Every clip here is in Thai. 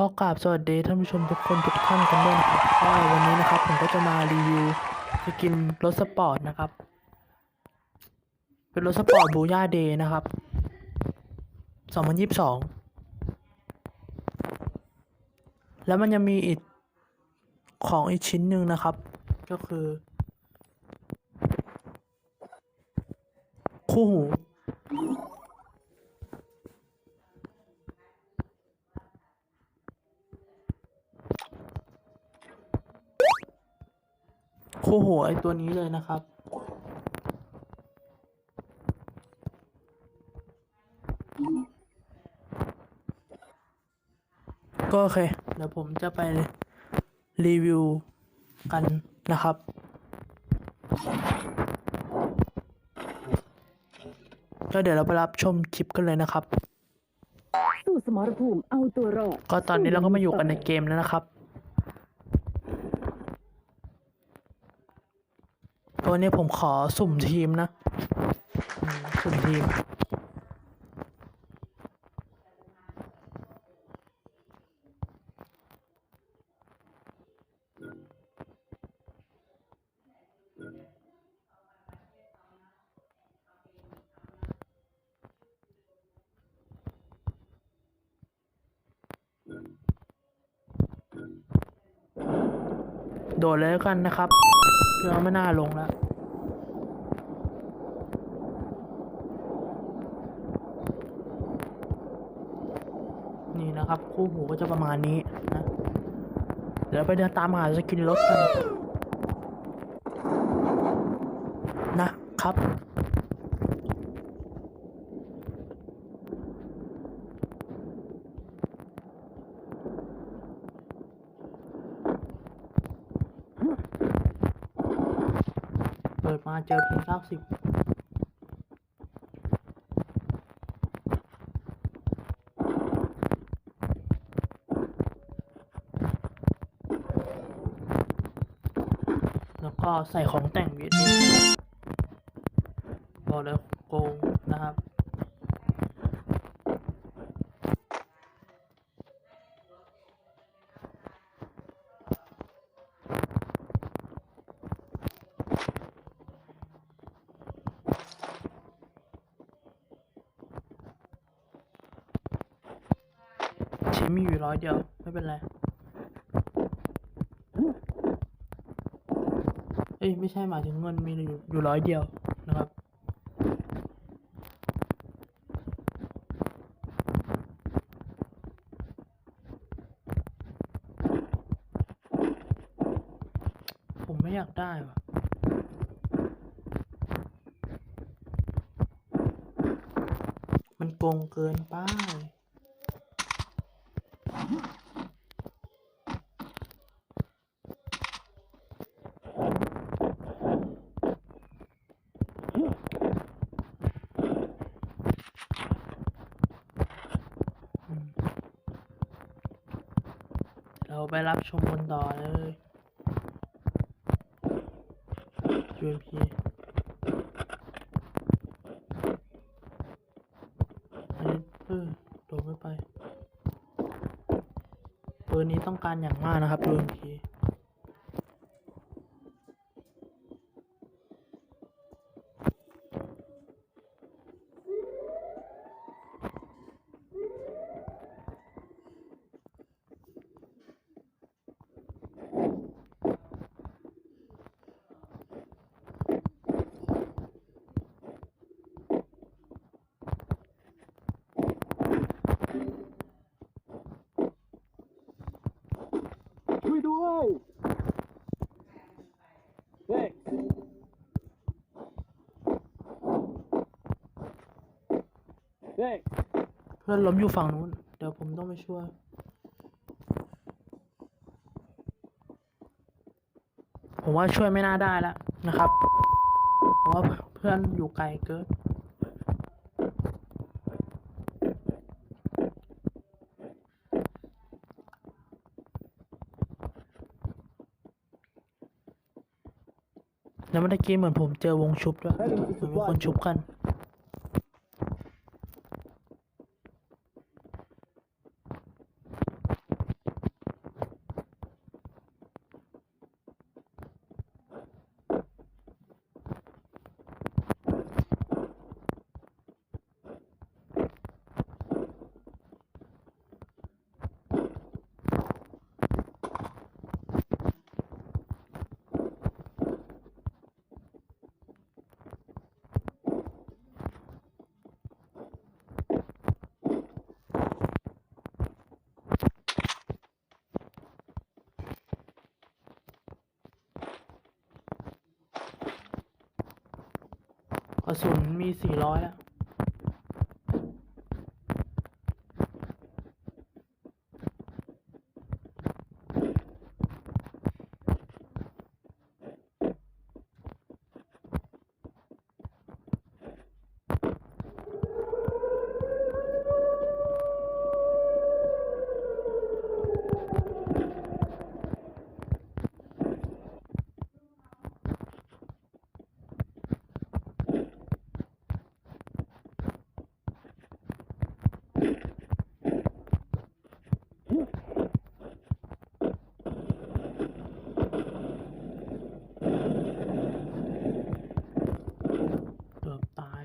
ขอกราบสวัสดีท่านผู้ชมทุกคนทุกท่านกันด้วยนะครับก็วันนี้นะครับ ผมก็จะมารีวิวสกินรถสปอร์ตนะครับ เป็นรถสปอร์ตบูย่าเดย์นะครับ 2022 แล้วมันยังมีอีกของอีกชิ้นหนึ่งนะครับ ก็คือ คู่หู คู่หูไอตัวนี้เลยนะครับ ก็โอเค เดี๋ยวผมจะไปรีวิวกันนะครับก็เดี๋ยวเราไปรับชมคลิปกันเลยนะครับ สู้สมรภูมิเอาตัวรอด ก็ตอนนี้เราก็มาอยู่กันในเกมแล้วนะครับ ตั วนี้ผมขอสุ่มทีมนะ สุ่มทีม โดดเลยแล้วกันนะครับเรือไม่น่าลงแล้วนี่นะครับ คู่หูก็จะประมาณนี้นะเดี๋ยวไปเดินตามหาสกินรถกันนะครับ เปิดมาเจอเพียงเก้าสิบแล้วก็ใส่ของแต่งวีดบอกเลยโกงนะครับ ชิ้นมีอยู่ร้อยเดียว ไม่เป็นไร เอ้ย ไม่ใช่หมายถึงเงินมีอยู่อยู่ร้อยเดียวนะครับผมไม่อยากได้ว่ะมันโกงเกินไป เราไปรับชมกันต่อเลยจูเอันนี้เออโดดไม่ไปปืนนี้ต้องการอย่างมากนะครับ UMP ช่วย ด้วยเฮ้ยเฮ้ยเพื่อนล้มอยู่ฝั่งนู้น เดี๋ยวผมต้องไปช่วย ผมว่าช่วยไม่น่าได้แล้วนะครับ เพราะว่าเพื่อนอยู่ไกลเกิน แล้วเมื่อกี้เหมือนผมเจอวงชุบด้วยเหมือนมีคนชุบกัน กระสุนมีสี่ร้อยแล้ว เกือบตาย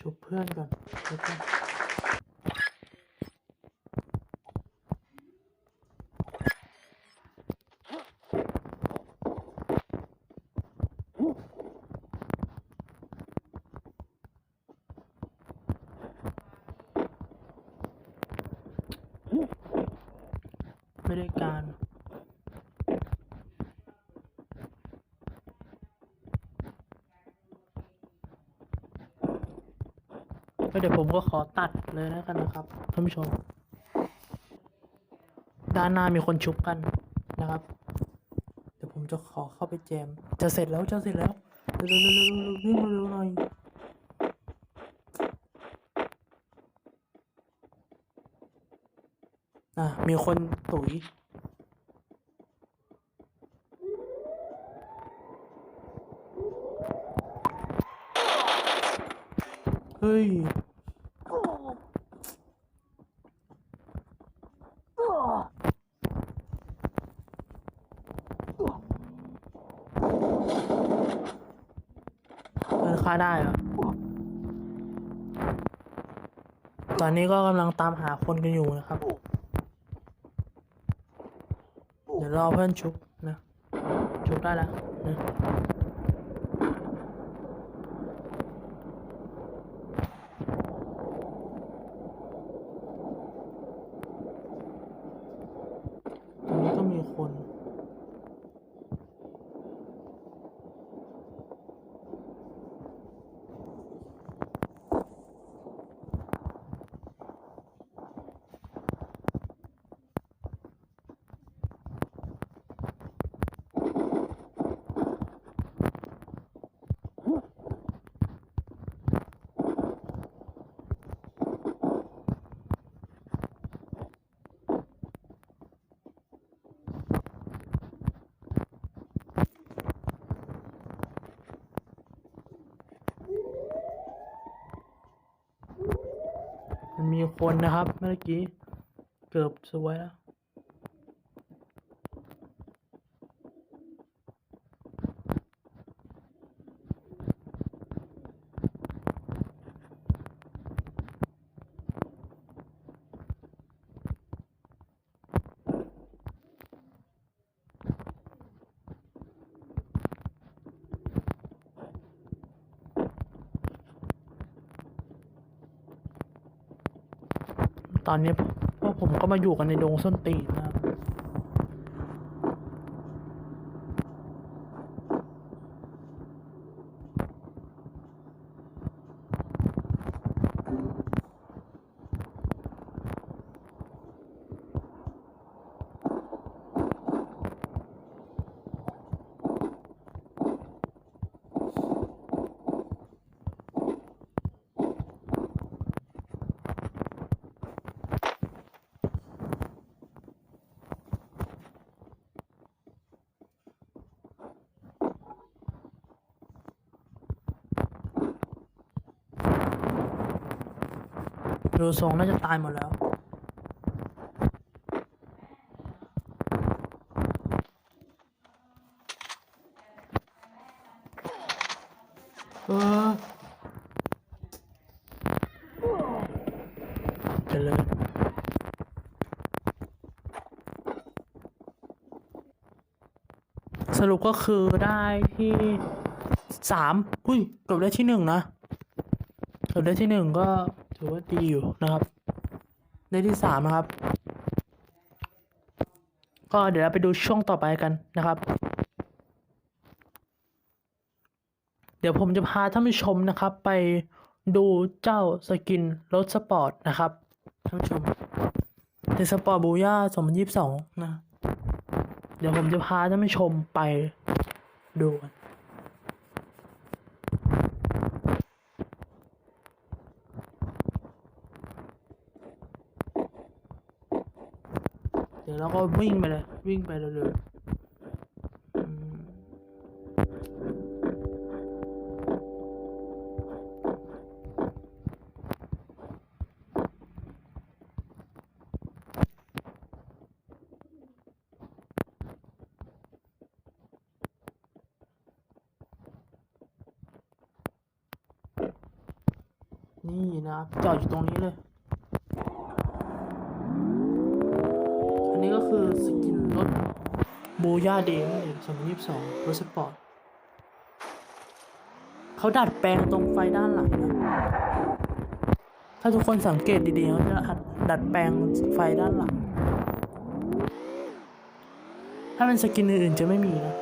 ชุบเพื่อนก่อนชุบเพื่อนไม่ได้การ ก็เดี๋ยวผมก็ขอตัดเลยแล้วกันนะครับท่านผู้ชม ด้านหน้ามีคนชุบกันนะครับ เดี๋ยวผมจะขอเข้าไปแจม จะเสร็จแล้วจะเสร็จแล้วเร็วๆๆๆๆวิ่งมาเร็วหน่อยอะมีคนตุ๋ย เฮ้ยมันฆ่าได้เหรอตอนนี้ก็กำลังตามหาคนกันอยู่นะครับ เดี๋ยวรอเพื่อนชุบนะ ชุบได้แล้วนะตรงนี้ก็มีคน มันมี คนนะครับ เมื่อกี้ เกือบสวยแล้ว ต อนนี้พวกผมก็มาอยู่กันในโดงส้นตีนนะ ดูทรงน่าจะตายหมดแล้ว เออเจริญสรุปก็คือได้ที่สามอุ้ยเกือบได้ที่หนึ่งนะเกือบได้ที่หนึ่งก็ ถือว่าดีอยู่นะครับได้ที่สามนะครับ ก็เดี๋ยวเราไปดูช่วงต่อไปกันนะครับ เดี๋ยวผมจะพาท่านผู้ชมนะครับ ไปดูเจ้าสกินรถสปอร์ตนะครับท่านผู้ชมในสปอร์ตบูย่า2022นะ เดี๋ยวผมจะพาท่านผู้ชมไปดูกัน ดี๋ยวเราก็วิ่งไปเลย วิ่งไปเรื่อยนี่นะครับจอดอยู่ตรงนี้เลย อันนี้ก็คือสกินรถโบูย่าเดนสองพันยี่สิบสองรถสปอร์ตเขาดัดแปลงตรงไฟด้านหลังนะถ้าทุกคนสังเกตดีๆเขาจะดัดแปลงไฟด้านหลัง ถ้าเป็นสกินอื่นๆจะไม่มีนะ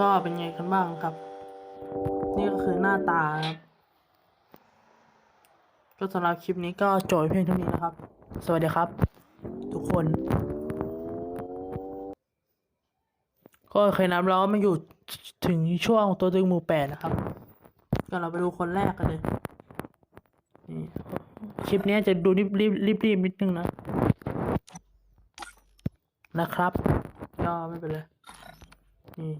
ก็เป็นไงกันบ้างครับ นี่ก็คือหน้าตาครับ ก็สำหรับคลิปนี้ก็จบเพียงเท่านี้นะครับ สวัสดีครับ ทุกคน ก็เคยนะเราก็มาอยู่ถึงช่วงตัวตึงหมู่แปดนะครับ ก็เราไปดูคนแรกกันเลยนี่คลิปนี้จะดูรีบรีบรีบรีบนิดนึงนะ นะครับ ก็ไม่เป็นไรนี่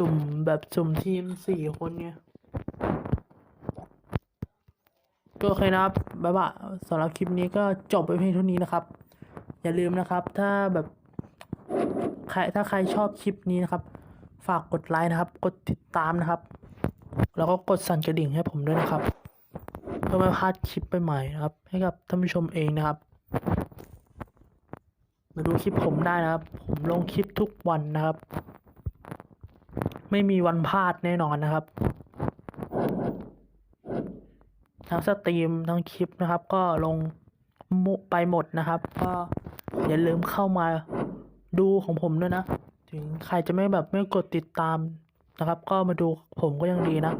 สุ่มแบบสุ่มทีมสี่คนเนี่ยก็โอเคนะครับบ๊ายบายสำหรับคลิปนี้ก็จบไปเพียงเท่านี้นะครับ อย่าลืมนะครับ ถ้าแบบใครถ้าใครชอบคลิปนี้นะครับ ฝากกดไลค์นะครับ กดติดตามนะครับ แล้วก็กดสั่นกระดิ่งให้ผมด้วยนะครับ เพื่อไม่พลาดคลิปใหม่ๆนะครับ ให้กับท่านผู้ชมเองนะครับ มาดูคลิปผมได้นะครับ ผมลงคลิปทุกวันนะครับ ไม่มีวันพลาดแน่นอนนะครับ ทั้งสตรีมทั้งคลิปนะครับ ก็ลงมุไปหมดนะครับ ก็อย่าลืมเข้ามาดูของผมด้วยนะ ถึงใครจะไม่แบบไม่กดติดตามนะครับ ก็มาดูผมก็ยังดีนะ